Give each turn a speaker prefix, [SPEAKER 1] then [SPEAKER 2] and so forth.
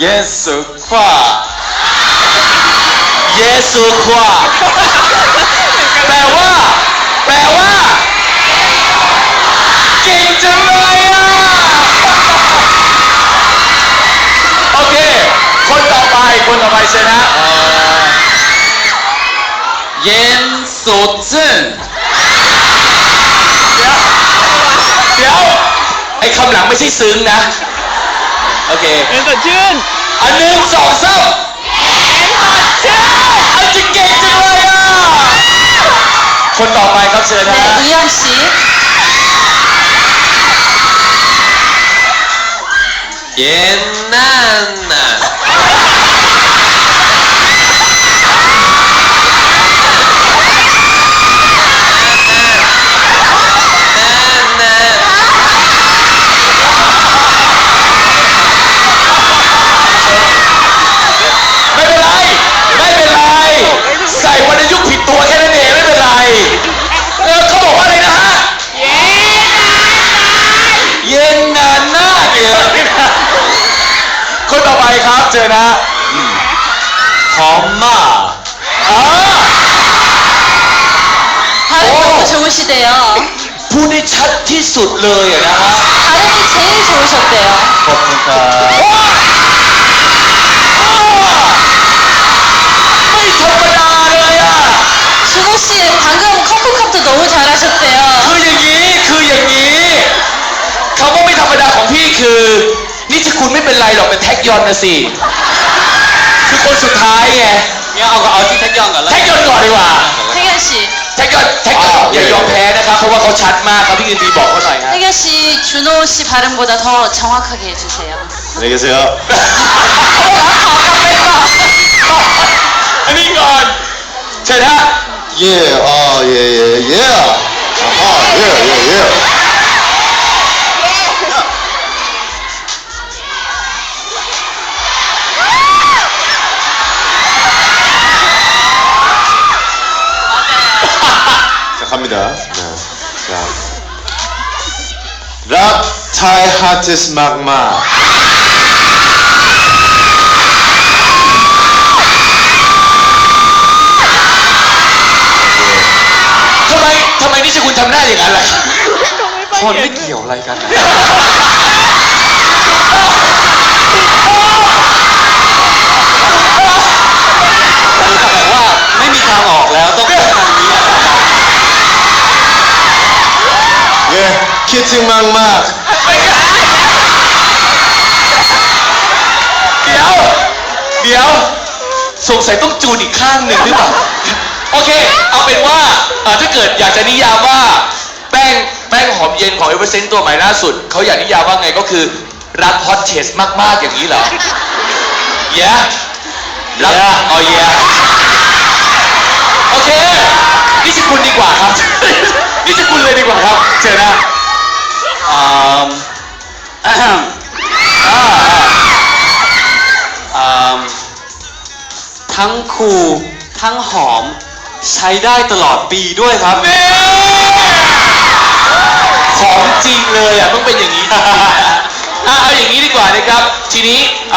[SPEAKER 1] เยสุขวา
[SPEAKER 2] เยซูควาแปลว่า แปลว่า เก่งจังเลยอะ โอเค คนต่อไป คนต่อไปเชิญฮะ
[SPEAKER 1] เย็นสุดซึ่ง
[SPEAKER 2] เดี๋ยว เดี๋ยว ไอ้คำหลังไม่ใช่ซึ้งนะ โอเค
[SPEAKER 3] เอ็นสดชื่น
[SPEAKER 2] อันหนึ่งสองสามอันจะเก่งจังเลยอะ คนต่อไปครับเชิญนะ
[SPEAKER 4] ฮะ
[SPEAKER 1] เยี่
[SPEAKER 2] ยมสีเย็นนั่นน่ะ หน้าเนี่ยคนต่อไปครับเจอนะ
[SPEAKER 1] หอมมาก
[SPEAKER 2] อ่า
[SPEAKER 4] 발음이
[SPEAKER 2] 오.
[SPEAKER 4] 너무 좋으시대요.
[SPEAKER 2] พูดได้ชัดที่สุดเลยอะนะฮะ
[SPEAKER 4] 발음이 제일 좋으셨대요.
[SPEAKER 1] ขอบคุณครับ
[SPEAKER 2] คือ นี่จะคุณไม่เป็นไรหรอกเป็นแท็กยอนนะสิ คือคนสุดท้ายไง
[SPEAKER 1] งั้นเอาเอาที่แท็กยองก่อนแล้ว
[SPEAKER 2] แท็กยอนก่อนดีกว่า
[SPEAKER 4] 태견 씨.
[SPEAKER 2] แท็กยอนแท็กยอนอย่ายอมแพ้นะครับ เพราะว่าเขาชัดมากครับพี่ยินดีบอกเขาหน่อยฮะ
[SPEAKER 4] 태견 씨 준호 씨 발음보다 더 정확하게 해주세요.
[SPEAKER 1] 안녕히 계세요
[SPEAKER 2] อันนี้ก่อนเชิญฮะ
[SPEAKER 1] 예, 아, 예, 예, 예. 아하, 예, 예, 예. 갑니다. 네. 자. 랍 타이 하트스 막마.
[SPEAKER 2] ทำไมทำไมนิชคุณทำหน้าอย่างนั้นล่ะ
[SPEAKER 1] คนไม่เกี่ยวอะไรกันนะ คิดถึงมากมากเดี๋
[SPEAKER 2] ยว เดี๋ยว สงสัยต้องจูดอีกข้างหนึ่งหรือเปล่า โอเค เอาเป็นว่าถ้าเกิดอยากจะนิยามว่า แป้ง แป้งหอมเย็นของเอเวอร์เซนต์ตัวใหม่ล่าสุด เขาอยากนิยามว่าไงก็คือ รักฮอตเชสมาก ๆ อย่างนี้เหรอ เย้รักอ๋อเย้โอเค นี่จะคุณดีกว่าครับ นี่จะคุณเลยดีกว่าครับ เชิ
[SPEAKER 1] ทั้งคูลทั้งหอม ใช้ได้ตลอดปีด้วยครับ
[SPEAKER 2] นี่ของจริงเลยอะต้องเป็นอย่างนี้จริงๆนะอะเอาอย่างนี้ดีกว่านะครับ ทีนี้